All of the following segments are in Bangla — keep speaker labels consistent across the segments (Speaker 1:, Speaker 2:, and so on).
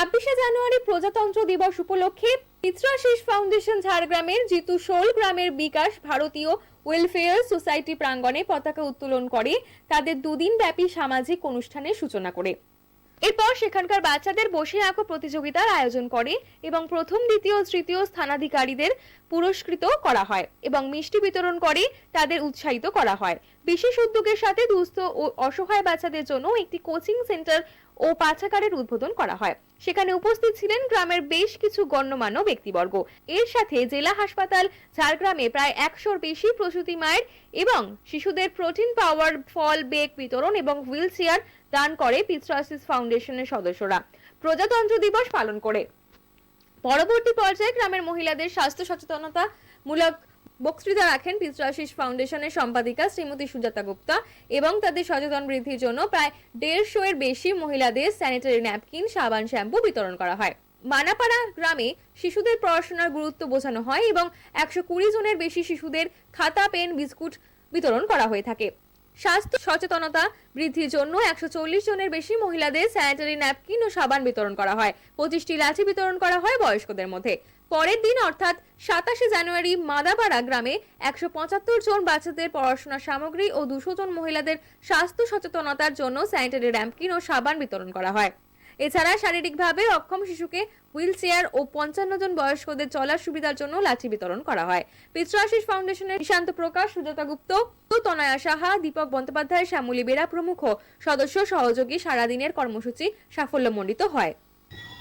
Speaker 1: ছাব্বিশে জানুয়ারি প্রজাতন্ত্র দিবস উপলক্ষে পিত্রাশিস ফাউন্ডেশন ঝাড়গ্রামের জিতু শোল গ্রামের বিকাশ ভারতীয় ওয়েলফেয়ার সোসাইটি প্রাঙ্গণে পতাকা উত্তোলন করে তাদের দুদিন ব্যাপী সামাজিক অনুষ্ঠানের সূচনা করে। এরপর সেখানকার বাচ্চাদের বসে আঁকো প্রতিযোগিতার আয়োজন করে এবং প্রথম, দ্বিতীয় তৃতীয় স্থানাধিকারীদের পুরস্কৃত করা হয় এবং মিষ্টি বিতরণ করে তাদের উৎসাহিত করা হয়। বিশেষ উদ্যোগের সাথে দুস্থ ও অসহায় বাচ্চাদের জন্য একটি কোচিং সেন্টার ও পাঠাগারের উদ্বোধন করা হয়। সেখানে উপস্থিত ছিলেন গ্রামের বেশ কিছু গণ্যমান্য ব্যক্তিবর্গ। এর সাথে জেলা হাসপাতাল, ঝাড়গ্রামে প্রায় একশোর বেশি প্রসূতি মায়ের এবং শিশুদের প্রোটিন পাওয়ার ফল, বেগ বিতরণ এবং হুইল চেয়ার দান করে পিত্রাসিস ফাউন্ডেশনের সদস্যরা। প্রজাতন্ত্র দিবস পালন করে। পরবর্তী পর্যায়ে গ্রামের মহিলাদের স্বাস্থ্য সচেতনতা মূলক বক্তৃতা রাখেন পিত্রাশিস ফাউন্ডেশনের সম্পাদিকা শ্রীমতী সুজাতা গুপ্তা এবং তাদের সচেতন বৃদ্ধির জন্য প্রায় দেড়শো এর বেশি মহিলাদের স্যানিটারি ন্যাপকিন সাবান, শ্যাম্পু বিতরণ করা হয়। মানাপাড়া গ্রামে শিশুদের পড়াশোনার গুরুত্ব বোঝানো হয় এবং একশো কুড়ি জনের বেশি শিশুদের খাতা, পেন, বিস্কুট বিতরণ করা হয়ে থাকে। স্বাস্থ্য সচেতনতা বৃদ্ধির জন্য একশো চল্লিশ জনের বেশি মহিলাদের স্যানিটারি ন্যাপকিন ও সাবান বিতরণ করা হয়। পঁচিশটি লাঠি বিতরণ করা হয় বয়স্কদের মধ্যে। পরের দিন অর্থাৎ সাতাশে জানুয়ারি মাদাপাড়া গ্রামে একশো পঁচাত্তর জন বাচ্চাদের পড়াশোনা সামগ্রী ও দুশো জন মহিলাদের স্বাস্থ্য সচেতনতার জন্য স্যানিটারি ন্যাপকিন ও সাবান বিতরণ করা হয়। এছাড়া শারীরিকভাবে অক্ষম শিশুকে হুইল চেয়ার ও পঞ্চান্ন জন বয়স্কদের চলার সুবিধার জন্য লাঠি বিতরণ করা হয়। পিত্রাশিস ফাউন্ডেশনের নিশান্ত প্রকাশ, সুজাতা গুপ্ত, তনয়া সাহা, দীপক বন্দ্যোপাধ্যায়, শ্যামলী বেরা প্রমুখ সদস্য সহযোগী সারাদিনের কর্মসূচি সাফল্যমণ্ডিত হয়।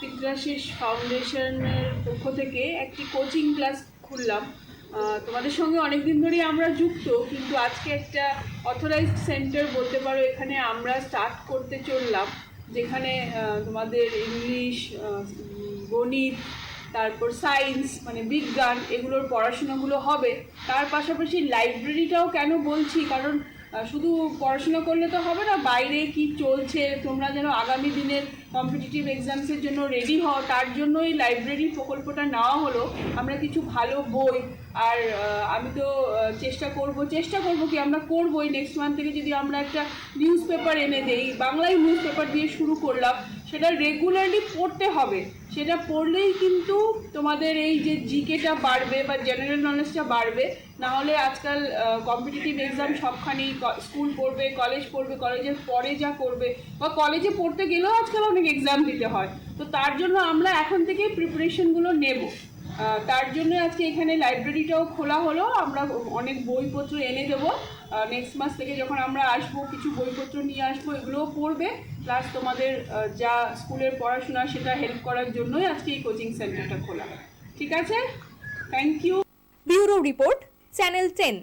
Speaker 2: পিত্রাশিস ফাউন্ডেশনের পক্ষ থেকে একটি কোচিং ক্লাস খুললাম। তোমাদের সঙ্গে অনেক দিন ধরেই আমরা যুক্ত, কিন্তু আজকে একটা অথরাইজড সেন্টার বলতে পারো, এখানে আমরা স্টার্ট করতে চললাম। যেখানে তোমাদের ইংলিশ গণিত, তারপর সায়েন্স মানে বিজ্ঞান, এগুলোর পড়াশোনাগুলো হবে। তার পাশাপাশি লাইব্রেরিটাও কেন বলছি? কারণ শুধু পড়াশোনা করলে তো হবে না, বাইরে কি চলছে, তোমরা যেন আগামী দিনের কম্পিটিটিভ এক্সামসের জন্য রেডি হও, তার জন্যই লাইব্রেরি প্রকল্পটা নেওয়া হলো। আমরা কিছু ভালো বই, আর আমি তো চেষ্টা করব চেষ্টা করব কি আমরা করবোই। নেক্সট মান্থ থেকে যদি আমরা একটা নিউজ পেপার এনে দেই বাংলায় নিউজ পেপার দিয়ে শুরু করলাম, সেটা রেগুলারলি পড়তে হবে। সেটা পড়লেই কিন্তু তোমাদের এই যে জিকেটা বাড়বে বা জেনারেল নলেজটা বাড়বে না হলে আজকাল কম্পিটিটিভ এক্সাম সবখানেই স্কুল পড়বে কলেজ পড়বে কলেজের পরে যা করবে, বা কলেজে পড়তে গেলেও আজকাল অনেক এক্সাম দিতে হয়। তো তার জন্য আমরা এখন থেকে প্রিপারেশনগুলো নেব। তার জন্য আজকে এখানে লাইব্রেরিটাও খোলা হলো। আমরা অনেক বইপত্র এনে দেবো। নেক্সট মাস থেকে যখন আমরা আসব, কিছু বইপত্র নিয়ে আসব, এগুলোও পড়বে। প্লাস তোমাদের যা স্কুলের পড়াশোনা, সেটা হেল্প করার জন্যই আজকে এই কোচিং সেন্টারটা খোলা। ঠিক আছে? Thank you
Speaker 1: bureau report channel ten